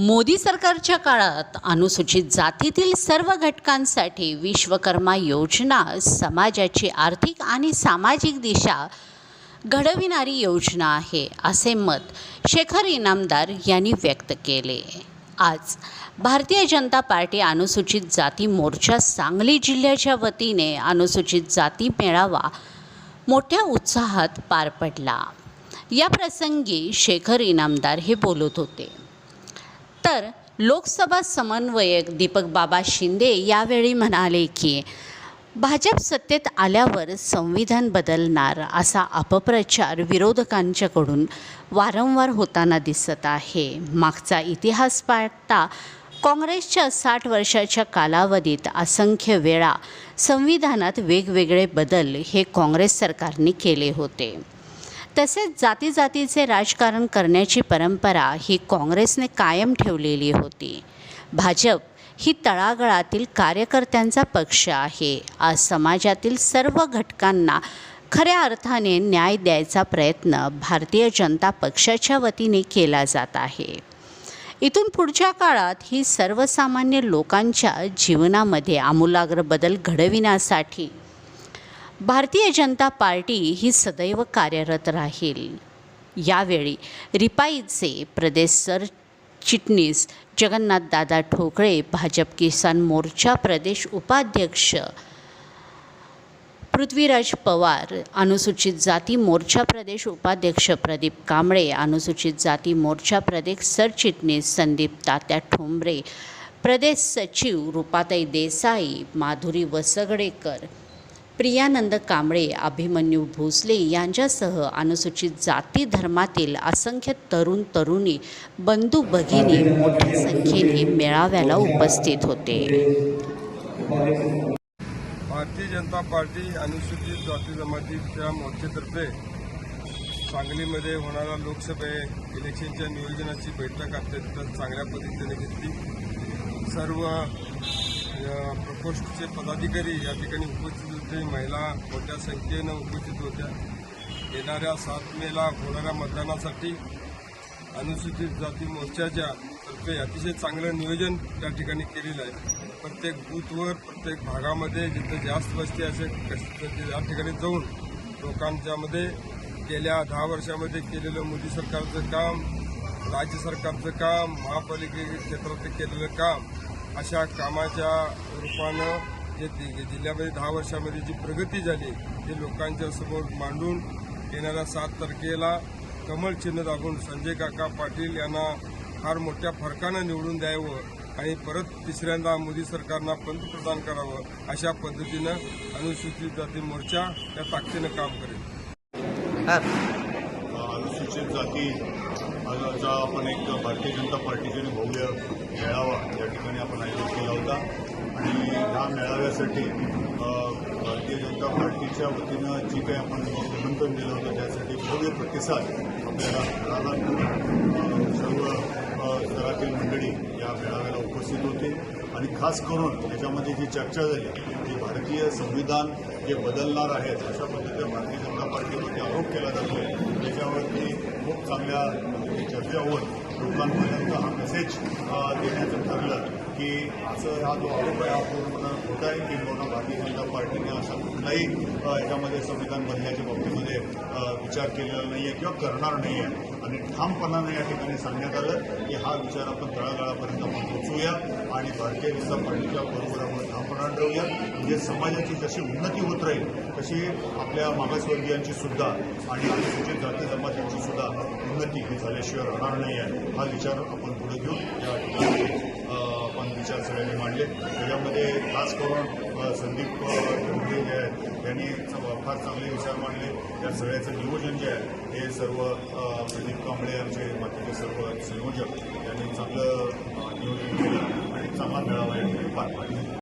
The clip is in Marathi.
मोदी सरकारच्या काळात अनुसूचित जातीतील सर्व घटकांसाठी विश्वकर्मा योजना समाजाची आर्थिक आणि सामाजिक दिशा घडविणारी योजना आहे असे मत शेखर इनामदार यांनी व्यक्त केले. आज भारतीय जनता पार्टी अनुसूचित जाती मोर्चा सांगली जिल्ह्याच्या वतीने अनुसूचित जाती मेळावा मोठ्या उत्साहात पार पडला. या प्रसंगी शेखर इनामदार हे बोलत होते. तर लोकसभा समन्वयक दीपक बाबा शिंदे यावेळी म्हणाले की भाजप सत्तेत आल्यावर संविधान बदलणार असा अपप्रचार विरोधकांच्याकडून वारंवार होताना दिसत आहे. मागचा इतिहास पाहता काँग्रेसच्या साठ वर्षाच्या कालावधीत असंख्य वेळा संविधानात वेगवेगळे बदल हे काँग्रेस सरकारने केले होते. तसेच जाती जातीचे राजकारण करण्याची परंपरा ही काँग्रेसने कायम ठेवलेली होती. भाजप ही तळागळातील कार्यकर्त्यांचा पक्ष आहे. आज समाजातील सर्व घटकांना खऱ्या अर्थाने न्याय द्यायचा प्रयत्न भारतीय जनता पक्षाच्या वतीने केला जात आहे. इथून पुढच्या काळात ही सर्वसामान्य लोकांच्या जीवनामध्ये आमूलाग्र बदल घडविण्यासाठी भारतीय जनता पार्टी ही सदैव कार्यरत राहील. यावेळी रिपाईचे प्रदेश सरचिटणीस जगन्नाथदादा ठोकळे भाजप किसान मोर्चा प्रदेश उपाध्यक्ष पृथ्वीराज पवार अनुसूचित जाती मोर्चा प्रदेश उपाध्यक्ष प्रदीप कांबळे अनुसूचित जाती मोर्चा प्रदेश सरचिटणीस संदीप तात्या ठोंबरे प्रदेश सचिव रुपाताई देसाई माधुरी वसगडेकर प्रियानंद कांबळे अभिमन्यू भोसले यांच्यासह अनुसूचित जाती धर्मातील असंख्य तरुण तरुणी बंधू भगिनी मोठ्या संख्येने मेळाव्याला उपस्थित होते. भारतीय जनता पार्टी अनुसूचित जाती जमातीच्या मोर्चेतर्फे सांगलीमध्ये होणाऱ्या लोकसभे इलेक्शनच्या नियोजनाची बैठक अत्यंत चांगल्या पद्धतीने घेतली. सर्व या प्रकोष्ठचे पदाधिकारी या ठिकाणी उपस्थित होते. महिला मोठ्या संख्येनं उपस्थित होत्या. येणाऱ्या सात मेला होणाऱ्या मतदानासाठी अनुसूचित जाती मोर्चाच्या तर्फे अतिशय चांगलं नियोजन त्या ठिकाणी केलेलं आहे. प्रत्येक बूथवर प्रत्येक भागामध्ये जिथं जास्त वस्ती असेल कस- या ठिकाणी जाऊन लोकांच्यामध्ये गेल्या दहा वर्षामध्ये केलेलं मोदी सरकारचं काम राज्य सरकारचं काम महापालिके क्षेत्रात केलेलं काम अशा कामाच्या रूपानं जे जिल्ह्यामध्ये दहा वर्षामध्ये जी प्रगती झाली ती लोकांच्या समोर मांडून येणाऱ्या सात तारखेला कमळ चिन्ह दाबून संजय काका पाटील यांना फार मोठ्या फरकानं निवडून द्यावं आणि परत तिसऱ्यांदा मोदी सरकारनं पंतप्रधान करावं अशा पद्धतीनं अनुसूचित जाती मोर्चा या ताकदीनं काम करेल. अनुसूचित जाती चा आपण एक भारतीय जनता पार्टीचे भव्य मेळावा या ठिकाणी आपण आयोजित केला होता. आणि ह्या मेळाव्यासाठी भारतीय जनता पार्टीच्या वतीनं जी काही आपण निमंत्रण दिलं होतं त्यासाठी भव्य प्रतिसाद आपल्याला मिळाला. सर्व स्तरातील मंडळी या मेळाव्याला उपस्थित होते. आणि खास करून याच्यामध्ये जी चर्चा झाली ती भारतीय संविधान जे बदलणार आहेत अशा पद्धतीने भारतीय जनता पार्टीवरती आरोप केला जातोय. त्याच्यावरती चांगल्या पद्धतीने चर्चा होऊन लोकांपर्यंत हा मेसेज देण्याचं ठरलं. की असं हा जो आरोप आहे हा पूर्ण खोटा आहे की भारतीय जनता पार्टीने असा कुठलाही याच्यामध्ये संविधान बदलण्याच्या बाबतीमध्ये विचार केलेला नाही आहे किंवा करणार नाही आहे आणि ठामपणाने या ठिकाणी सांगण्यात आलं की हा विचार आपण तळागाळापर्यंत आपण आणि भारतीय जनता पार्टीच्या बरोबर आपण ठामपणा ठेवूया म्हणजे समाजाची जशी उन्नती होत राहील तशी आपल्या मागासवर्गीयांची सुद्धा आणि अनुसूचित जाती जमातींची सुद्धा उन्नती ही झाल्याशिवाय राहणार नाही आहे हा विचार आपण पुढे घेऊन या ठिकाणी अ, विचार सगळ्यांनी मांडले. त्याच्यामध्ये खास करून संदीप ठोंबरे जे आहेत त्यांनी फार चांगले विचार मांडले. या सगळ्याचं नियोजन जे आहे हे सर्व प्रदीप कांबळे आमचे बाकीचे सर्व संयोजक यांनी चांगलं नियोजन केलं आणि चांगला मेळावा या ठिकाणी पार पाडला.